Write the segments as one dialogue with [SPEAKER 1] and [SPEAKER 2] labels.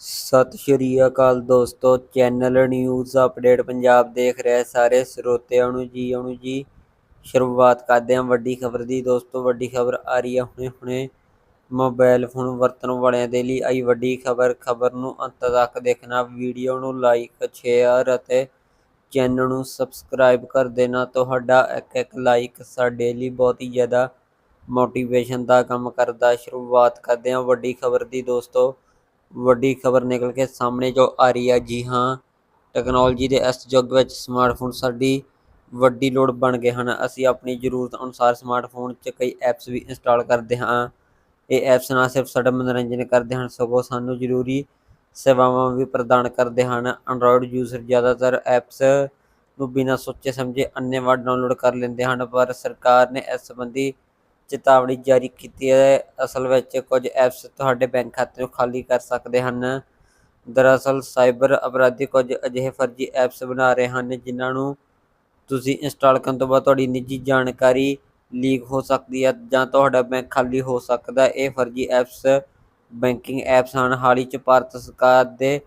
[SPEAKER 1] ਸਤਿ ਸ਼੍ਰੀ ਅਕਾਲ ਦੋਸਤੋ, channel news update Punjab ਦੇਖ ਰਹੇ ਸਾਰੇ ਸਰੋਤਿਆਂ ਨੂੰ ਜੀ ਆਉਣ ਜੀ। ਸ਼ੁਰੂਆਤ ਕਰਦੇ ਹਾਂ ਵੱਡੀ ਖਬਰ ਦੀ। ਦੋਸਤੋ, ਵੱਡੀ ਖਬਰ ਆ ਰਹੀ ਹੈ ਹੁਣੇ ਹੁਣੇ। ਮੋਬਾਈਲ ਫੋਨ ਵਰਤਣ ਵਾਲਿਆਂ ਦੇ ਲਈ ਆਈ ਵੱਡੀ ਖਬਰ। ਖਬਰ ਨੂੰ ਅੰਤ ਤੱਕ ਦੇਖਣਾ। ਵੀਡੀਓ ਨੂੰ ਲਾਈਕ, ਸ਼ੇਅਰ ਅਤੇ ਚੈਨਲ ਨੂੰ ਸਬਸਕ੍ਰਾਈਬ ਕਰ ਦੇਣਾ। ਤੁਹਾਡਾ ਇੱਕ ਇੱਕ ਲਾਈਕ ਸਾਡੇ ਲਈ ਬਹੁਤ ਹੀ ਜ਼ਿਆਦਾ ਮੋਟੀਵੇਸ਼ਨ ਦਾ ਕੰਮ ਕਰਦਾ। ਸ਼ੁਰੂਆਤ ਕਰਦੇ ਹਾਂ ਵੱਡੀ ਖਬਰ ਦੀ। ਦੋਸਤੋ ਵੱਡੀ ਖਬਰ ਨਿਕਲ ਕੇ ਸਾਹਮਣੇ ਜੋ ਆ ਰਹੀ ਹੈ ਜੀ ਹਾਂ ਟੈਕਨੋਲੋਜੀ ਦੇ ਇਸ ਯੁੱਗ ਵਿੱਚ ਸਮਾਰਟਫੋਨ ਸਾਡੀ ਵੱਡੀ ਲੋੜ ਬਣ ਗਏ ਹਨ। ਅਸੀਂ ਆਪਣੀ ਜ਼ਰੂਰਤ ਅਨੁਸਾਰ ਸਮਾਰਟਫੋਨ 'ਚ ਕਈ ਐਪਸ ਵੀ ਇੰਸਟਾਲ ਕਰਦੇ ਹਾਂ। ਇਹ ਐਪਸ ਨਾ ਸਿਰਫ ਸਾਡਾ ਮਨੋਰੰਜਨ ਕਰਦੇ ਹਨ, ਸਗੋਂ ਸਾਨੂੰ ਜ਼ਰੂਰੀ ਸੇਵਾਵਾਂ ਵੀ ਪ੍ਰਦਾਨ ਕਰਦੇ ਹਨ। ਐਂਡਰੋਇਡ ਯੂਜ਼ਰ ਜ਼ਿਆਦਾਤਰ ਐਪਸ ਨੂੰ ਬਿਨਾਂ ਸੋਚੇ ਸਮਝੇ ਅੰਨੇਵਾਹ ਡਾਊਨਲੋਡ ਕਰ ਲੈਂਦੇ ਹਨ, ਪਰ ਸਰਕਾਰ ਨੇ ਇਸ ਸੰਬੰਧੀ ਚੇਤਾਵਨੀ ਜਾਰੀ ਕੀਤੀ ਹੈ। ਅਸਲ ਵਿੱਚ ਕੁਝ ਐਪਸ ਤੁਹਾਡੇ ਬੈਂਕ ਖਾਤੇ ਨੂੰ ਖਾਲੀ ਕਰ ਸਕਦੇ ਹਨ। ਦਰਅਸਲ ਸਾਈਬਰ ਅਪਰਾਧੀ ਕੁਝ ਅਜਿਹੇ ਫਰਜ਼ੀ ਐਪਸ ਬਣਾ ਰਹੇ ਹਨ ਜਿਨ੍ਹਾਂ ਨੂੰ ਤੁਸੀਂ ਇੰਸਟਾਲ ਕਰਨ ਤੋਂ ਬਾਅਦ ਤੁਹਾਡੀ ਨਿੱਜੀ ਜਾਣਕਾਰੀ ਲੀਕ ਹੋ ਸਕਦੀ ਹੈ ਜਾਂ ਤੁਹਾਡਾ ਬੈਂਕ ਖਾਲੀ ਹੋ ਸਕਦਾ ਇਹ ਫਰਜ਼ੀ ਐਪਸ ਬੈਂਕਿੰਗ ਐਪਸ ਹਨ। ਹਾਲ ਹੀ ਚ ਭਾਰਤ ਸਰਕਾਰ ਦੇ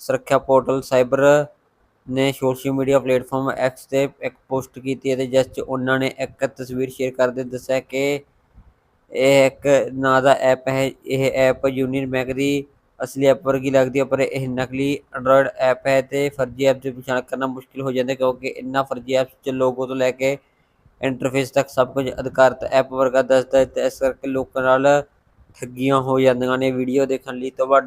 [SPEAKER 1] ਸੁਰੱਖਿਆ ਪੋਰਟਲ ਸਾਈਬਰ ਨੇ ਸੋਸ਼ਲ ਮੀਡੀਆ ਪਲੇਟਫਾਰਮ ਐਕਸ ਤੇ ਇੱਕ ਪੋਸਟ ਕੀਤੀ ਅਤੇ ਜਿਸ 'ਚ ਉਹਨਾਂ ਨੇ ਇੱਕ ਤਸਵੀਰ ਸ਼ੇਅਰ ਕਰਦੇ ਦੱਸਿਆ ਕਿ ਇਹ ਇੱਕ ਨਾਂ ਦਾ ਐਪ ਹੈ, ਇਹ ਐਪ ਯੂਨੀਅਨ ਬੈਂਕ ਦੀ ਅਸਲੀ ਐਪ ਵਰਗੀ ਲੱਗਦੀ ਹੈ, ਪਰ ਇਹ ਨਕਲੀ ਐਂਡਰੋਇਡ ਐਪ ਹੈ ਤੇ ਫਰਜ਼ੀ ਐਪ ਦੀ ਪਛਾਣ ਕਰਨਾ ਮੁਸ਼ਕਿਲ ਹੋ ਜਾਂਦਾ ਕਿਉਂਕਿ ਇਨ੍ਹਾਂ ਫਰਜ਼ੀ ਐਪਸ 'ਚ ਲੋਗੋ ਤੋਂ ਲੈ ਕੇ ਇੰਟਰਫੇਸ ਤੱਕ ਸਭ ਕੁਝ ਅਧਿਕਾਰਤ ਐਪ ਵਰਗਾ ਦੱਸਦਾ ਹੈ ਤੇ ਇਸ ਕਰਕੇ ਲੋਕਾਂ ਨਾਲ ਠੱਗੀਆਂ ਹੋ ਜਾਂਦੀਆਂ ਨੇ ਵੀਡੀਓ ਦੇਖਣ ਲਈ। ਤੁਹਾਡਾ